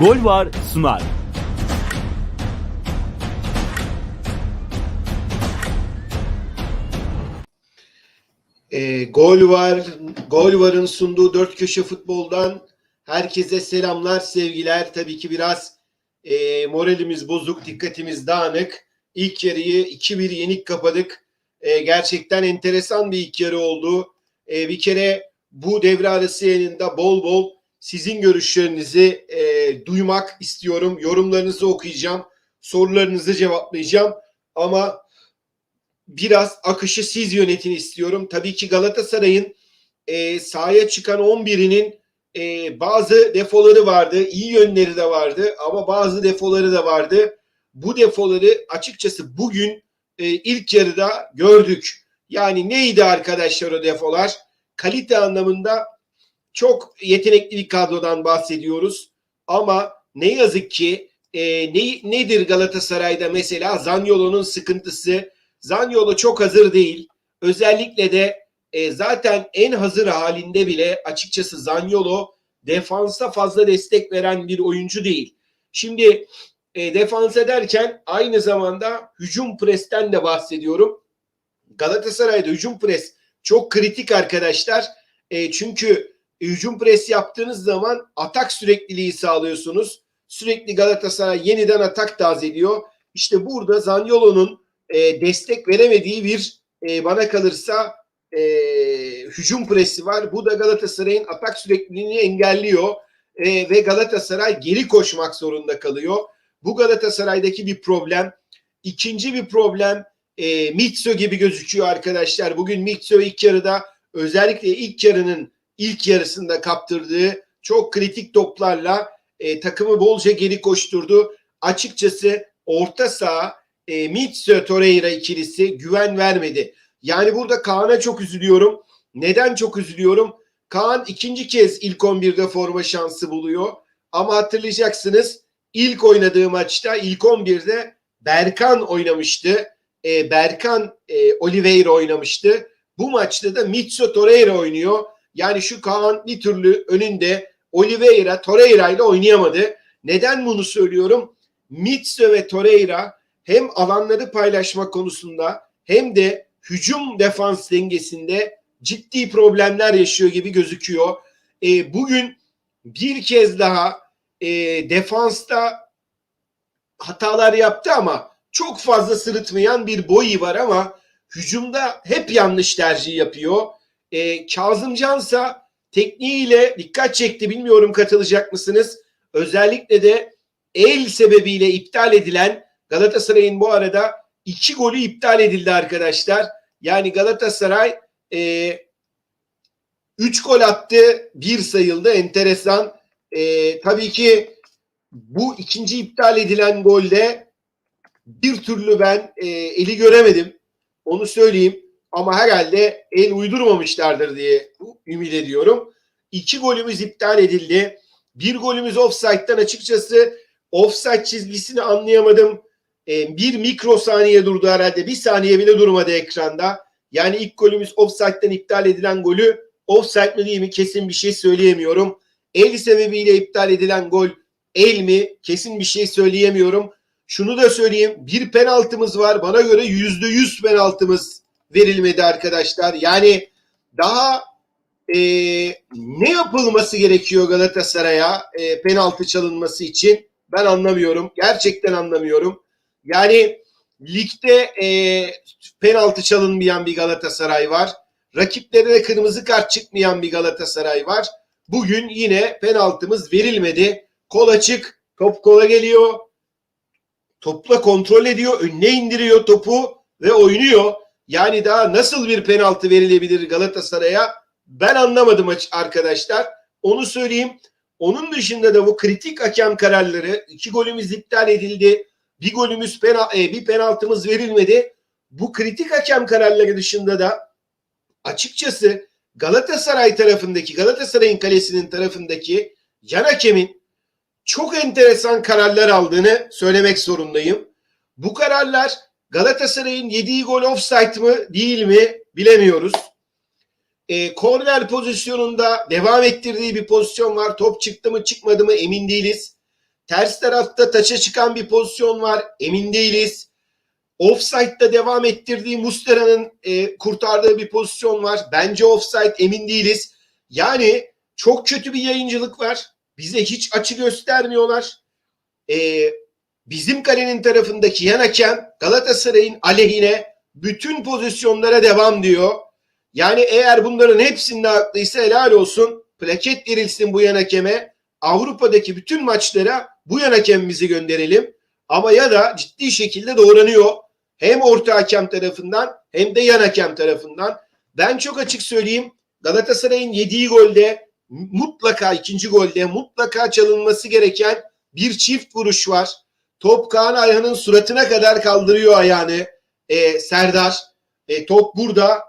Gol var sunar. E, gol var, gol varın sunduğu dört köşe futboldan herkese selamlar, sevgiler. Tabii ki biraz e, moralimiz bozuk, dikkatimiz dağınık. İlk yarıyı 2-1 yenik kapadık. E, gerçekten enteresan bir ilk yarı oldu. E, bir kere bu devre arası yayınında bol bol sizin görüşlerinizi e, duymak istiyorum. Yorumlarınızı okuyacağım, sorularınızı cevaplayacağım. Ama biraz akışı siz yönetin istiyorum. Tabii ki Galatasaray'ın e, sahaya çıkan 11'inin e, bazı defoları vardı. iyi yönleri de vardı ama bazı defoları da vardı. Bu defoları açıkçası bugün e, ilk yarıda gördük. Yani neydi arkadaşlar o defolar? Kalite anlamında çok yetenekli bir kadrodan bahsediyoruz. Ama ne yazık ki e, ne, nedir Galatasaray'da mesela Zaniolo'nun sıkıntısı? Zaniolo çok hazır değil. Özellikle de e, zaten en hazır halinde bile açıkçası Zaniolo defansa fazla destek veren bir oyuncu değil. Şimdi e, defans ederken aynı zamanda hücum presten de bahsediyorum. Galatasaray'da hücum pres çok kritik arkadaşlar. E, çünkü hücum pres yaptığınız zaman atak sürekliliği sağlıyorsunuz. Sürekli Galatasaray yeniden atak tazeliyor. İşte burada Zaniolo'nun e, destek veremediği bir e, bana kalırsa e, hücum presi var. Bu da Galatasaray'ın atak sürekliliğini engelliyor e, ve Galatasaray geri koşmak zorunda kalıyor. Bu Galatasaray'daki bir problem. İkinci bir problem e, Mitso gibi gözüküyor arkadaşlar. Bugün Mitso ilk yarıda özellikle ilk yarının ilk yarısında kaptırdığı çok kritik toplarla e, takımı bolca geri koşturdu. Açıkçası orta saha e, Mitso Torreira ikilisi güven vermedi. Yani burada Kaan'a çok üzülüyorum. Neden çok üzülüyorum? Kaan ikinci kez ilk 11'de forma şansı buluyor. Ama hatırlayacaksınız ilk oynadığı maçta ilk 11'de Berkan oynamıştı. E, Berkan e, Oliveira oynamıştı. Bu maçta da Mitso Torreira oynuyor. Yani şu Kaan bir türlü önünde Oliveira Torreira ile oynayamadı. Neden bunu söylüyorum? Mitso ve Torreira hem alanları paylaşma konusunda hem de hücum defans dengesinde ciddi problemler yaşıyor gibi gözüküyor. E, bugün bir kez daha e, defansta hatalar yaptı ama çok fazla sırıtmayan bir boyu var ama hücumda hep yanlış tercih yapıyor. E, Kazımcansa tekniğiyle dikkat çekti. Bilmiyorum katılacak mısınız? Özellikle de el sebebiyle iptal edilen Galatasaray'ın bu arada iki golü iptal edildi arkadaşlar. Yani Galatasaray e, üç gol attı, bir sayıldı. Enteresan. E, tabii ki bu ikinci iptal edilen golde bir türlü ben e, eli göremedim. Onu söyleyeyim. Ama herhalde el uydurmamışlardır diye ümit ediyorum. İki golümüz iptal edildi. Bir golümüz offside'dan açıkçası offside çizgisini anlayamadım. E, bir mikrosaniye durdu herhalde. Bir saniye bile durmadı ekranda. Yani ilk golümüz offside'den iptal edilen golü offside mi değil mi kesin bir şey söyleyemiyorum. El sebebiyle iptal edilen gol el mi kesin bir şey söyleyemiyorum. Şunu da söyleyeyim bir penaltımız var bana göre yüzde yüz penaltımız verilmedi arkadaşlar. Yani daha e, ne yapılması gerekiyor Galatasaray'a e, penaltı çalınması için ben anlamıyorum. Gerçekten anlamıyorum. Yani ligde e, penaltı çalınmayan bir Galatasaray var. Rakiplerine kırmızı kart çıkmayan bir Galatasaray var. Bugün yine penaltımız verilmedi. Kol açık, top kola geliyor. Topla kontrol ediyor, önüne indiriyor topu ve oynuyor. Yani daha nasıl bir penaltı verilebilir Galatasaray'a? Ben anlamadım arkadaşlar. Onu söyleyeyim. Onun dışında da bu kritik hakem kararları, iki golümüz iptal edildi. Bir golümüz penal, e, bir penaltımız verilmedi. Bu kritik hakem kararları dışında da açıkçası Galatasaray tarafındaki Galatasaray'ın kalesinin tarafındaki yan hakemin çok enteresan kararlar aldığını söylemek zorundayım. Bu kararlar Galatasaray'ın yediği gol offside mı değil mi bilemiyoruz. E, korner pozisyonunda devam ettirdiği bir pozisyon var. Top çıktı mı çıkmadı mı emin değiliz. Ters tarafta taça çıkan bir pozisyon var. Emin değiliz. Offside'da devam ettirdiği Mustera'nın e, kurtardığı bir pozisyon var. Bence offside emin değiliz. Yani çok kötü bir yayıncılık var. Bize hiç açı göstermiyorlar. E, bizim kalenin tarafındaki yan hakem Galatasaray'ın aleyhine bütün pozisyonlara devam diyor. Yani eğer bunların hepsinde haklıysa helal olsun. Plaket verilsin bu yan hakeme. Avrupa'daki bütün maçlara bu yan hakemimizi gönderelim. Ama ya da ciddi şekilde doğranıyor. Hem orta hakem tarafından hem de yan hakem tarafından. Ben çok açık söyleyeyim. Galatasaray'ın yediği golde mutlaka ikinci golde mutlaka çalınması gereken bir çift vuruş var. Top Kaan Ayhan'ın suratına kadar kaldırıyor ayağını e, Serdar. E, top burada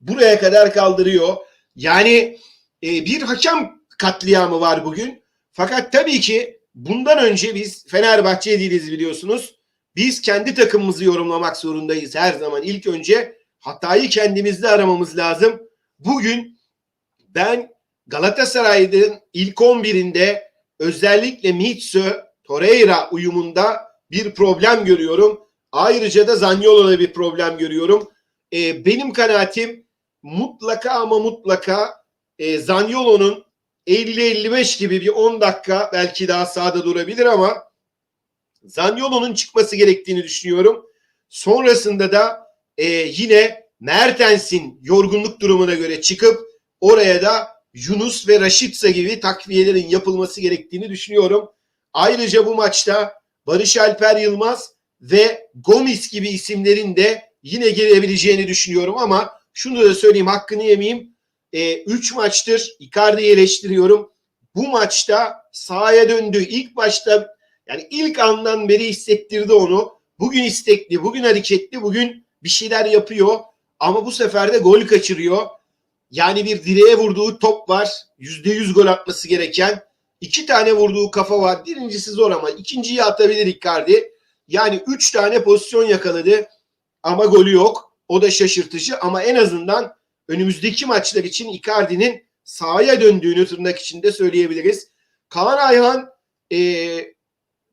buraya kadar kaldırıyor. Yani e, bir hakem katliamı var bugün. Fakat tabii ki bundan önce biz Fenerbahçe değiliz biliyorsunuz. Biz kendi takımımızı yorumlamak zorundayız her zaman. İlk önce hatayı kendimizde aramamız lazım. Bugün ben Galatasaray'ın ilk 11'inde özellikle Mitsu Torreira uyumunda bir problem görüyorum. Ayrıca da Zaniolo'da bir problem görüyorum. Ee, benim kanaatim mutlaka ama mutlaka e, Zaniolo'nun 50-55 gibi bir 10 dakika belki daha sahada durabilir ama Zaniolo'nun çıkması gerektiğini düşünüyorum. Sonrasında da e, yine Mertens'in yorgunluk durumuna göre çıkıp oraya da Yunus ve Raşitsa gibi takviyelerin yapılması gerektiğini düşünüyorum. Ayrıca bu maçta Barış Alper Yılmaz ve Gomis gibi isimlerin de yine gelebileceğini düşünüyorum ama şunu da söyleyeyim hakkını yemeyeyim. 3 e, maçtır Icardi'yi eleştiriyorum. Bu maçta sahaya döndü. İlk başta yani ilk andan beri hissettirdi onu. Bugün istekli, bugün hareketli, bugün bir şeyler yapıyor. Ama bu sefer de gol kaçırıyor. Yani bir direğe vurduğu top var. Yüzde yüz gol atması gereken. İki tane vurduğu kafa var. Birincisi zor ama ikinciyi atabilir Icardi. Yani üç tane pozisyon yakaladı ama golü yok. O da şaşırtıcı ama en azından önümüzdeki maçlar için Icardi'nin sahaya döndüğünü tırnak içinde söyleyebiliriz. Kaan Ayhan e,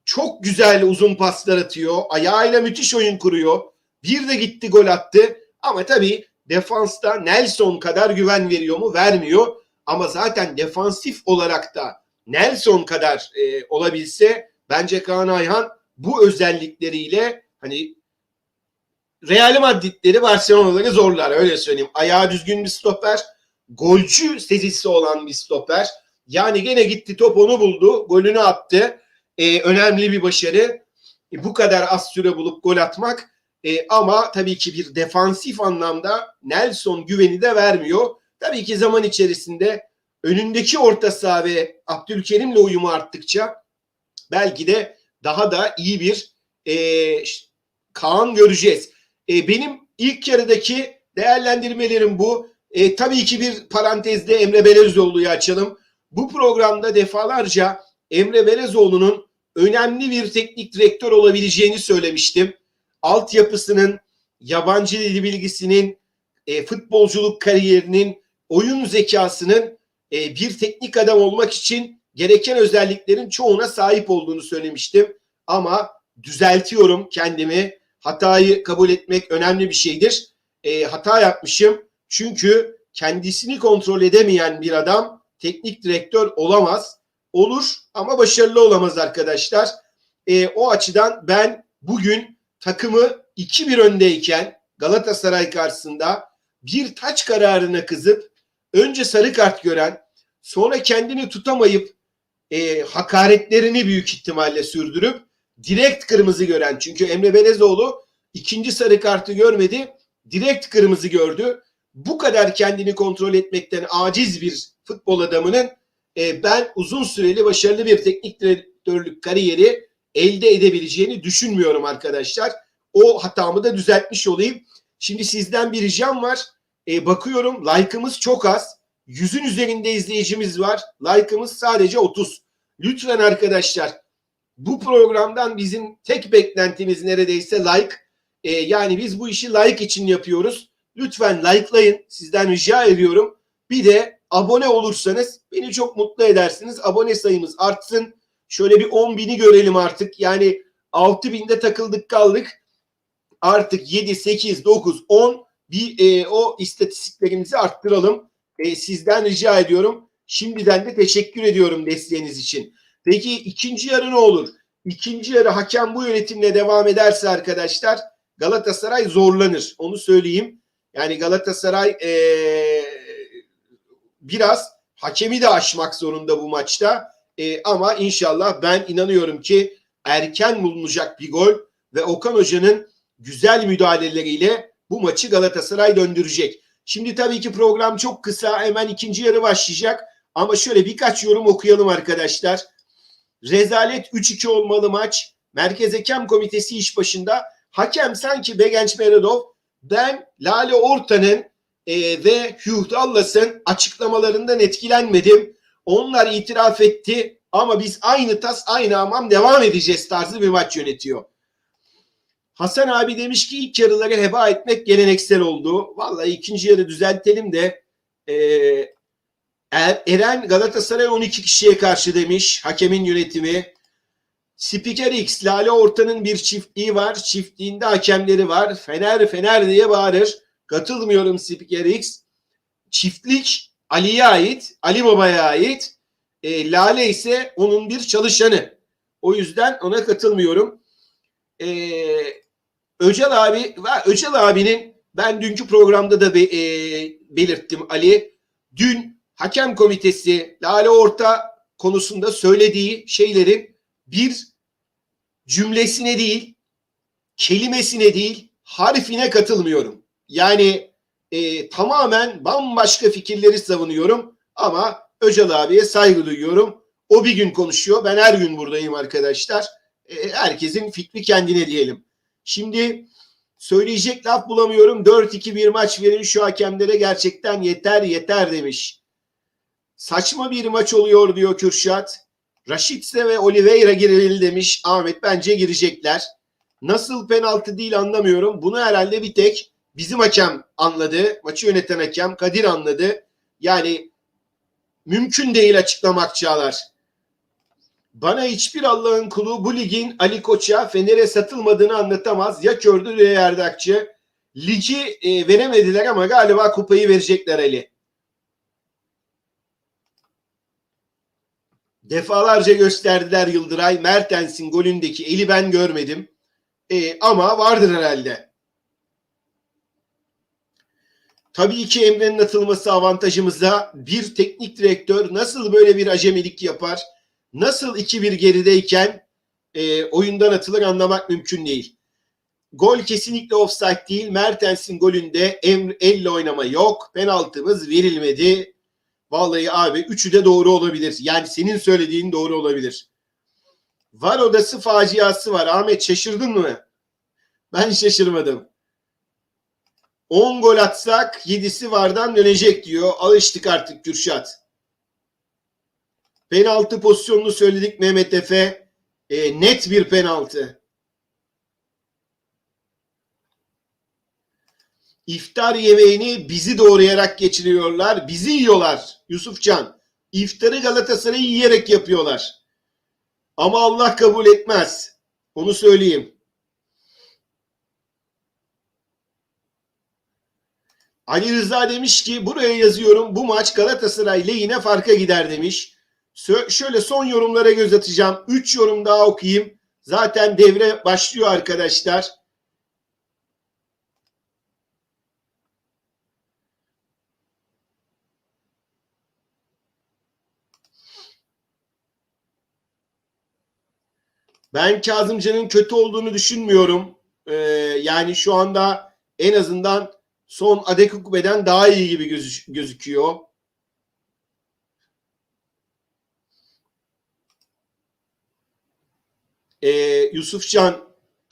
çok güzel uzun paslar atıyor. Ayağıyla müthiş oyun kuruyor. Bir de gitti gol attı. Ama tabii defansta Nelson kadar güven veriyor mu? Vermiyor. Ama zaten defansif olarak da Nelson kadar e, olabilse bence Kaan Ayhan bu özellikleriyle hani Real Madrid'leri Barcelona'ları zorlar öyle söyleyeyim. Ayağı düzgün bir stoper, golcü sezisi olan bir stoper. Yani gene gitti top onu buldu, golünü attı. Ee, önemli bir başarı. E, bu kadar az süre bulup gol atmak e, ama tabii ki bir defansif anlamda Nelson güveni de vermiyor. Tabii ki zaman içerisinde önündeki orta saha ve Abdülkerim'le uyumu arttıkça belki de daha da iyi bir e, Kaan göreceğiz. E, benim ilk yarıdaki değerlendirmelerim bu. E, tabii ki bir parantezde Emre Belezoğlu'yu açalım. Bu programda defalarca Emre Belezoğlu'nun önemli bir teknik direktör olabileceğini söylemiştim. Altyapısının, yabancı dil bilgisinin, e, futbolculuk kariyerinin, oyun zekasının e, bir teknik adam olmak için gereken özelliklerin çoğuna sahip olduğunu söylemiştim. Ama düzeltiyorum kendimi hatayı kabul etmek önemli bir şeydir. E, hata yapmışım çünkü kendisini kontrol edemeyen bir adam teknik direktör olamaz. Olur ama başarılı olamaz arkadaşlar. E, o açıdan ben bugün takımı 2-1 öndeyken Galatasaray karşısında bir taç kararına kızıp önce sarı kart gören sonra kendini tutamayıp e, hakaretlerini büyük ihtimalle sürdürüp direkt kırmızı gören çünkü Emre Belezoğlu ikinci sarı kartı görmedi direkt kırmızı gördü. Bu kadar kendini kontrol etmekten aciz bir futbol adamının e, ben uzun süreli başarılı bir teknik direktörlük kariyeri elde edebileceğini düşünmüyorum arkadaşlar. O hatamı da düzeltmiş olayım. Şimdi sizden bir ricam var. E, bakıyorum like'ımız çok az. Yüzün üzerinde izleyicimiz var. Like'ımız sadece 30. Lütfen arkadaşlar bu programdan bizim tek beklentimiz neredeyse like. E, yani biz bu işi like için yapıyoruz. Lütfen likelayın. Sizden rica ediyorum. Bir de abone olursanız beni çok mutlu edersiniz. Abone sayımız artsın. Şöyle bir 10 bini görelim artık. Yani 6 binde takıldık kaldık. Artık 7, 8, 9, 10 bir e, o istatistiklerimizi arttıralım. E, sizden rica ediyorum. Şimdiden de teşekkür ediyorum desteğiniz için. Peki ikinci yarı ne olur? İkinci yarı hakem bu yönetimle devam ederse arkadaşlar Galatasaray zorlanır. Onu söyleyeyim. Yani Galatasaray e, biraz hakemi de aşmak zorunda bu maçta. E, ama inşallah ben inanıyorum ki erken bulunacak bir gol ve Okan Hoca'nın güzel müdahaleleriyle bu maçı Galatasaray döndürecek. Şimdi tabii ki program çok kısa. Hemen ikinci yarı başlayacak. Ama şöyle birkaç yorum okuyalım arkadaşlar. Rezalet 3-2 olmalı maç. Merkez Hakem Komitesi iş başında. Hakem sanki Begenç Meredov. Ben Lale Orta'nın e, ve Hugh Dallas'ın açıklamalarından etkilenmedim. Onlar itiraf etti ama biz aynı tas aynı hamam devam edeceğiz tarzı bir maç yönetiyor. Hasan abi demiş ki ilk yarıları heba etmek geleneksel oldu. Vallahi ikinci yarı düzeltelim de e, Eren Galatasaray 12 kişiye karşı demiş hakemin yönetimi. Spiker X Lale Orta'nın bir çiftliği var. Çiftliğinde hakemleri var. Fener Fener diye bağırır. Katılmıyorum Spiker X. Çiftlik Ali'ye ait. Ali Baba'ya ait. E, Lale ise onun bir çalışanı. O yüzden ona katılmıyorum. E, Öcal abi Öcal abinin ben dünkü programda da be, e, belirttim Ali. Dün hakem komitesi Lale Orta konusunda söylediği şeylerin bir cümlesine değil, kelimesine değil, harfine katılmıyorum. Yani e, tamamen bambaşka fikirleri savunuyorum ama Öcal abiye saygı duyuyorum. O bir gün konuşuyor. Ben her gün buradayım arkadaşlar. E, herkesin fikri kendine diyelim. Şimdi söyleyecek laf bulamıyorum. 4-2 bir maç verin şu hakemlere gerçekten yeter yeter demiş. Saçma bir maç oluyor diyor Kürşat. Raşitse ve Oliveira girildi demiş. Ahmet bence girecekler. Nasıl penaltı değil anlamıyorum. Bunu herhalde bir tek bizim hakem anladı. Maçı yöneten hakem Kadir anladı. Yani mümkün değil açıklamak Çağlar. Bana hiçbir Allah'ın kulu bu ligin Ali Koç'a Fener'e satılmadığını anlatamaz. Ya kördü ya yardakçı. Ligi e, veremediler ama galiba kupayı verecekler Ali. Defalarca gösterdiler Yıldıray. Mertens'in golündeki eli ben görmedim. E, ama vardır herhalde. Tabii ki Emre'nin atılması avantajımızda. Bir teknik direktör nasıl böyle bir acemilik yapar? Nasıl 2-1 gerideyken e, oyundan atılır anlamak mümkün değil. Gol kesinlikle offside değil. Mertens'in golünde elle oynama yok. Penaltımız verilmedi. Vallahi abi üçü de doğru olabilir. Yani senin söylediğin doğru olabilir. Var odası faciası var. Ahmet şaşırdın mı? Ben şaşırmadım. 10 gol atsak 7'si vardan dönecek diyor. Alıştık artık Kürşat. Penaltı pozisyonunu söyledik Mehmet Efe. E, net bir penaltı. İftar yemeğini bizi doğrayarak geçiriyorlar. Bizi yiyorlar Yusufcan. İftarı Galatasaray'ı yiyerek yapıyorlar. Ama Allah kabul etmez. Onu söyleyeyim. Ali Rıza demiş ki buraya yazıyorum bu maç Galatasaray lehine farka gider demiş. Şöyle son yorumlara göz atacağım. Üç yorum daha okuyayım. Zaten devre başlıyor arkadaşlar. Ben Kazımcan'ın kötü olduğunu düşünmüyorum. Ee, yani şu anda en azından son Adekukbe'den daha iyi gibi gözü gözüküyor. Ee, Yusufcan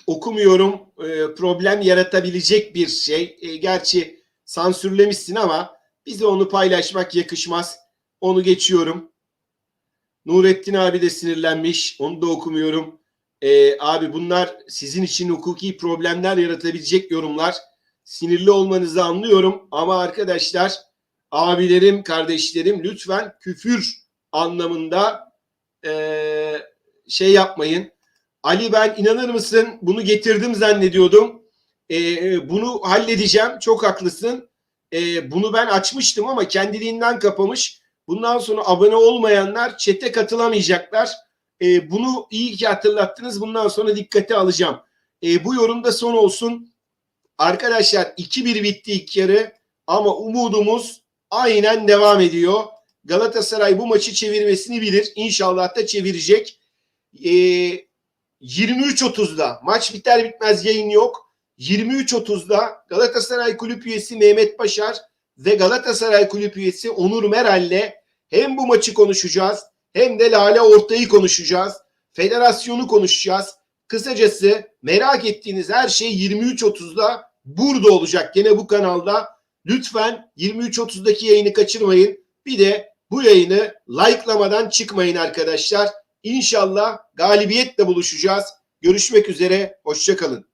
okumuyorum. Ee, problem yaratabilecek bir şey. Ee, gerçi sansürlemişsin ama bize onu paylaşmak yakışmaz. Onu geçiyorum. Nurettin abi de sinirlenmiş. Onu da okumuyorum. Ee, abi bunlar sizin için hukuki problemler yaratabilecek yorumlar. Sinirli olmanızı anlıyorum ama arkadaşlar abilerim, kardeşlerim lütfen küfür anlamında e, şey yapmayın. Ali ben inanır mısın bunu getirdim zannediyordum. Ee, bunu halledeceğim. Çok haklısın. Ee, bunu ben açmıştım ama kendiliğinden kapamış. Bundan sonra abone olmayanlar çete katılamayacaklar. Ee, bunu iyi ki hatırlattınız. Bundan sonra dikkate alacağım. Ee, bu yorumda son olsun. Arkadaşlar 2-1 bitti ilk yarı ama umudumuz aynen devam ediyor. Galatasaray bu maçı çevirmesini bilir. İnşallah da çevirecek. Ee, 23.30'da maç biter bitmez yayın yok. 23.30'da Galatasaray Kulüp üyesi Mehmet Başar ve Galatasaray Kulüp üyesi Onur Meral'le hem bu maçı konuşacağız hem de Lale Ortay'ı konuşacağız. Federasyonu konuşacağız. Kısacası merak ettiğiniz her şey 23.30'da burada olacak. Gene bu kanalda. Lütfen 23.30'daki yayını kaçırmayın. Bir de bu yayını like'lamadan çıkmayın arkadaşlar. İnşallah galibiyetle buluşacağız. Görüşmek üzere. Hoşçakalın.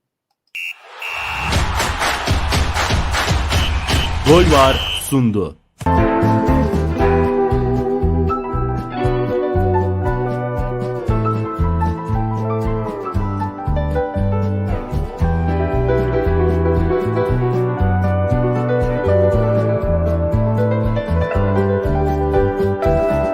Gol var sundu.